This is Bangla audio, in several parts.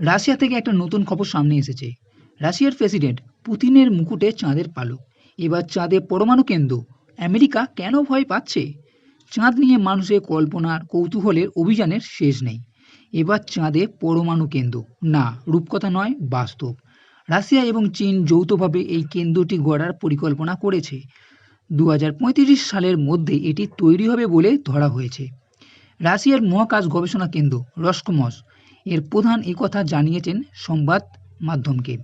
রাশিয়া থেকে একটা নতুন খবর সামনে এসেছে। রাশিয়ার প্রেসিডেন্ট পুতিনের মুকুটে চাঁদের পালক। এবার চাঁদে পরমাণু কেন্দ্র। আমেরিকা কেন ভয় পাচ্ছে? চাঁদ নিয়ে মানুষের কল্পনার কৌতূহলের অভিযানের শেষ নেই। এবার চাঁদে পরমাণু কেন্দ্র। না, রূপকথা নয়, বাস্তব। রাশিয়া এবং চীন যৌথভাবে এই কেন্দ্রটি গড়ার পরিকল্পনা করেছে। দু হাজার পঁয়ত্রিশ সালের মধ্যে এটি তৈরি হবে বলে ধরা হয়েছে। রাশিয়ার মহাকাশ গবেষণা কেন্দ্র রসকমস। এর প্রধান কথা জানিয়েছেন সংবাদ মাধ্যমকে।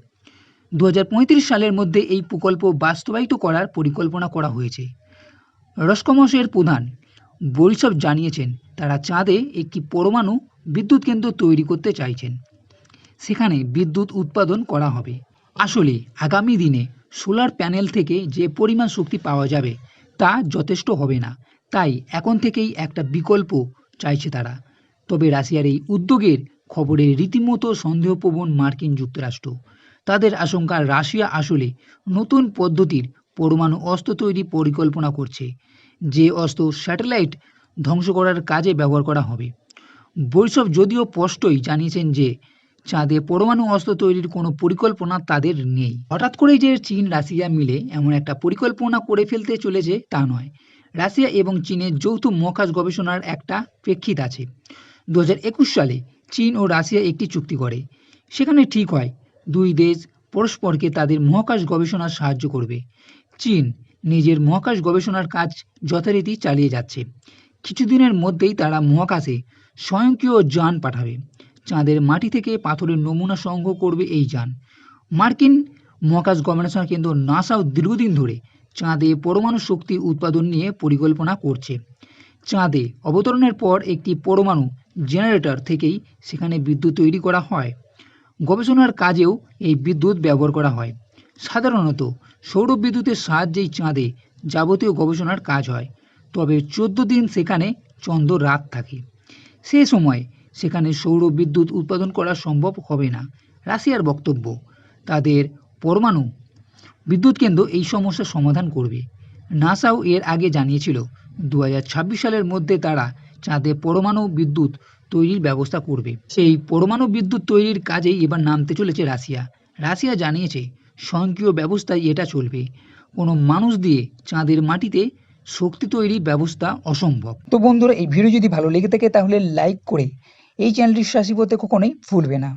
দু হাজার পঁয়ত্রিশ সালের মধ্যে এই প্রকল্প বাস্তবায়িত করার পরিকল্পনা করা হয়েছে। রসকমসের প্রধান বরিসভ জানিয়েছেন, তারা চাঁদে একটি পরমাণু বিদ্যুৎ কেন্দ্র তৈরি করতে চাইছেন। সেখানে বিদ্যুৎ উৎপাদন করা হবে। আসলে আগামী দিনে সোলার প্যানেল থেকে যে পরিমাণ শক্তি পাওয়া যাবে তা যথেষ্ট হবে না। তাই এখন থেকেই একটা বিকল্প চাইছে তারা। তবে রাশিয়ার এই উদ্যোগের খবরে রীতিমতো সন্দেহপ্রবণ মার্কিন যুক্তরাষ্ট্র। তাদের আশঙ্কা, রাশিয়া আসলে নতুন পদ্ধতির পরমাণু অস্ত্র তৈরি পরিকল্পনা করছে, যে অস্ত্র স্যাটেলাইট ধ্বংস করার কাজে ব্যবহার করা হবে। বৈশব যদিও স্পষ্টই জানিয়েছেন যে, চাঁদে পরমাণু অস্ত্র তৈরির কোনো পরিকল্পনা তাদের নেই। হঠাৎ করেই যে চীন, রাশিয়া মিলে এমন একটা পরিকল্পনা করে ফেলতে চলেছে, তা নয়। রাশিয়া এবং চীনের যৌথ মহাকাশ গবেষণার একটা প্রেক্ষিত আছে। দু হাজার একুশ সালে চীন ও রাশিয়া একটি চুক্তি করে। সেখানে ঠিক হয়, দুই দেশ পরস্পরকে তাদের মহাকাশ গবেষণার সাহায্য করবে। চীন নিজের মহাকাশ গবেষণার কাজ যথারীতি চালিয়ে যাচ্ছে। কিছুদিনের মধ্যেই তারা মহাকাশে স্বয়ংক্রিয় যান পাঠাবে, চাঁদের মাটি থেকে পাথরের নমুনা সংগ্রহ করবে এই যান। মার্কিন মহাকাশ গবেষণা কেন্দ্র নাসাও দীর্ঘদিন ধরে চাঁদে পরমাণু শক্তি উৎপাদন নিয়ে পরিকল্পনা করছে। চাঁদে অবতরণের পর একটি পরমাণু জেনারেটর থেকেই সেখানে বিদ্যুৎ তৈরি করা হয়। গবেষণার কাজেও এই বিদ্যুৎ ব্যবহার করা হয়। সাধারণত সৌর বিদ্যুতের সাহায্যেই চাঁদে যাবতীয় গবেষণার কাজ হয়। তবে চোদ্দ দিন সেখানে চন্দ্র রাত থাকে। সে সময় সেখানে সৌর বিদ্যুৎ উৎপাদন করা সম্ভব হবে না, রাশিয়ার বক্তব্য। তাদের পরমাণু বিদ্যুৎ কেন্দ্র এই সমস্যার সমাধান করবে। নাসাও এর আগে জানিয়েছিল, দু হাজার ছাব্বিশ সালের মধ্যে তারা চাঁদে পরমাণু বিদ্যুৎ তৈরির ব্যবস্থা করবে। সেই পরমাণু বিদ্যুৎ তৈরির কাজেই এবার নামতে চলেছে রাশিয়া। রাশিয়া জানিয়েছে, স্বয়ংক্রিয় ব্যবস্থায় এটা চলবে। কোনো মানুষ দিয়ে চাঁদের মাটিতে শক্তি তৈরির ব্যবস্থা অসম্ভব। তো বন্ধুরা, এই ভিডিও যদি ভালো লেগে থাকে তাহলে লাইক করে এই চ্যানেলটি সাবস্ক্রাইব করতে কখনোই ভুলবে না।